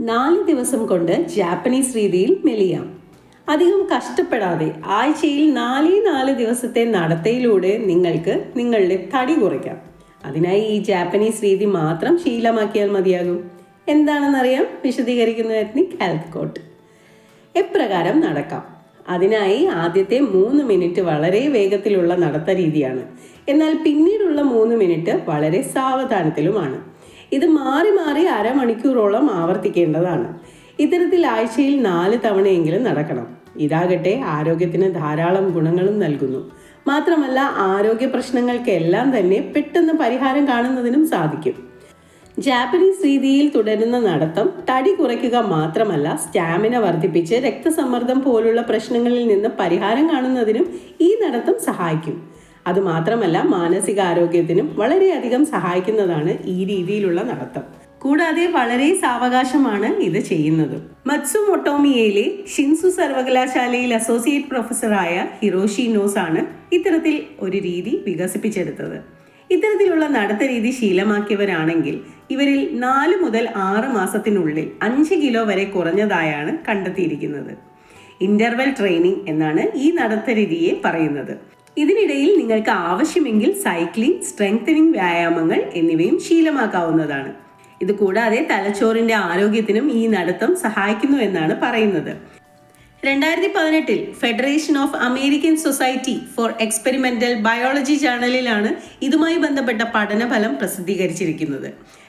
നാല് ദിവസം കൊണ്ട് ജാപ്പനീസ് രീതിയിൽ മെലിയാം. അധികം കഷ്ടപ്പെടാതെ ആഴ്ചയിൽ നാലേ നാല് ദിവസത്തെ നടത്തയിലൂടെ നിങ്ങൾക്ക് നിങ്ങളുടെ തടി കുറയ്ക്കാം. അതിനായി ഈ ജാപ്പനീസ് രീതി മാത്രം ശീലമാക്കിയാൽ മതിയാകും. എന്താണെന്നറിയാം? വിശദീകരിക്കുന്ന എത്നിക് ഹെൽത്ത് കോട്ട്. എപ്രകാരം നടക്കാം? അതിനായി ആദ്യത്തെ മൂന്ന് മിനിറ്റ് വളരെ വേഗത്തിലുള്ള നടത്ത രീതിയാണ്. എന്നാൽ പിന്നീടുള്ള മൂന്ന് മിനിറ്റ് വളരെ സാവധാനത്തിലുമാണ്. ഇത് മാറി മാറി അരമണിക്കൂറോളം ആവർത്തിക്കേണ്ടതാണ്. ഇത്തരത്തിൽ ആഴ്ചയിൽ നാല് തവണയെങ്കിലും നടക്കണം. ഇതാകട്ടെ ആരോഗ്യത്തിന് ധാരാളം ഗുണങ്ങളും നൽകുന്നു. മാത്രമല്ല ആരോഗ്യ പ്രശ്നങ്ങൾക്കെല്ലാം തന്നെ പെട്ടെന്ന് പരിഹാരം കാണുന്നതിനും സാധിക്കും. ജാപ്പനീസ് രീതിയിൽ തുടരുന്ന നടത്തം തടി കുറയ്ക്കുക മാത്രമല്ല സ്റ്റാമിന വർദ്ധിപ്പിച്ച് രക്തസമ്മർദ്ദം പോലുള്ള പ്രശ്നങ്ങളിൽ നിന്ന് പരിഹാരം കാണുന്നതിനും ഈ നടത്തം സഹായിക്കും. അതുമാത്രമല്ല മാനസികാരോഗ്യത്തിനും വളരെയധികം സഹായിക്കുന്നതാണ് ഈ രീതിയിലുള്ള നടത്തം. കൂടാതെ വളരെ സാവകാശമാണ് ഇത് ചെയ്യുന്നത്. മത്സു മൊട്ടോമിയയിലെ ഷിൻസു സർവകലാശാലയിൽ അസോസിയേറ്റ് പ്രൊഫസറായ ഹിറോഷി നോസ് ആണ് ഇത്തരത്തിൽ ഒരു രീതി വികസിപ്പിച്ചെടുത്തത്. ഇത്തരത്തിലുള്ള നടത്ത രീതി ശീലമാക്കിയവരാണെങ്കിൽ ഇവരിൽ നാല് മുതൽ ആറ് മാസത്തിനുള്ളിൽ അഞ്ച് കിലോ വരെ കുറഞ്ഞതായാണ് കണ്ടെത്തിയിരിക്കുന്നത്. ഇന്റർവെൽ ട്രെയിനിങ് എന്നാണ് ഈ നടത്ത രീതിയെ പറയുന്നത്. ഇതിനിടയിൽ നിങ്ങൾക്ക് ആവശ്യമെങ്കിൽ സൈക്ലിംഗ് സ്ട്രെങ്തനിങ് വ്യായാമങ്ങൾ എന്നിവയും ശീലമാക്കാവുന്നതാണ്. ഇത് കൂടാതെ തലച്ചോറിന്റെ ആരോഗ്യത്തിനും ഈ നടത്തം സഹായിക്കുന്നു എന്നാണ് പറയുന്നത്. രണ്ടായിരത്തി പതിനെട്ടിൽ federation of American society for experimental biology ജേണലിലാണ് ഇതുമായി ബന്ധപ്പെട്ട പഠനഫലം പ്രസിദ്ധീകരിച്ചിരിക്കുന്നത്.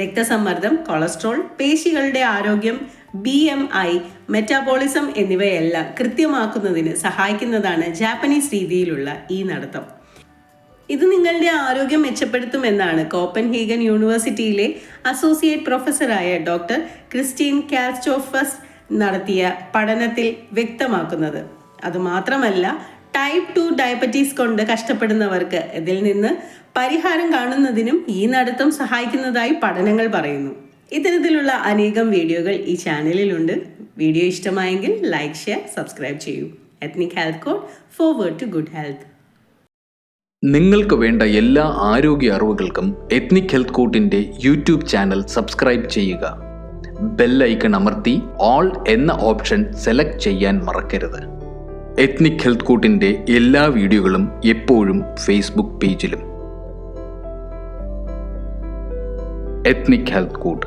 രക്തസമ്മർദ്ദം കൊളസ്ട്രോൾ പേശികളുടെ ആരോഗ്യം ബി എം ഐ മെറ്റാബോളിസം എന്നിവയെല്ലാം കൃത്യമാക്കുന്നതിന് സഹായിക്കുന്നതാണ് ജാപ്പനീസ് രീതിയിലുള്ള ഈ നടത്തം. ഇത് നിങ്ങളുടെ ആരോഗ്യം മെച്ചപ്പെടുത്തുമെന്നാണ് കോപ്പൻഹീഗൻ യൂണിവേഴ്സിറ്റിയിലെ അസോസിയേറ്റ് പ്രൊഫസറായ ഡോക്ടർ ക്രിസ്റ്റീൻ കാസ്റ്റോഫസ് നടത്തിയ പഠനത്തിൽ വ്യക്തമാക്കുന്നത്. അതുമാത്രമല്ല ടൈപ്പ് ടു ഡയബറ്റീസ് കൊണ്ട് കഷ്ടപ്പെടുന്നവർക്ക് ഇതിൽ നിന്ന് പരിഹാരം കാണുന്നതിനും ഈ നടത്തം സഹായിക്കുന്നതായി പഠനങ്ങൾ പറയുന്നു. ഇത്തരത്തിലുള്ള അനേകം വീഡിയോകൾ ഈ ചാനലിലുണ്ട്. വീഡിയോ ഇഷ്ടമായെങ്കിൽ ലൈക്ക് ഷെയർ സബ്സ്ക്രൈബ് ചെയ്യൂ. Ethnic health code forward to good health നിങ്ങൾക്ക് വേണ്ട എല്ലാ ആരോഗ്യ അറിവുകൾക്കും എത്നിക് ഹെൽത്ത് കോട്ടിന്റെ യൂട്യൂബ് ചാനൽ സബ്സ്ക്രൈബ് ചെയ്യുക. ബെല്ലൈക്കൺ അമർത്തി ഓൾ എന്ന ഓപ്ഷൻ സെലക്ട് ചെയ്യാൻ മറക്കരുത്. എത്നിക് ഹെൽത്ത് കോട്ടിന്റെ എല്ലാ വീഡിയോകളും എപ്പോഴും ഫേസ്ബുക്ക് പേജിലും ethnic health code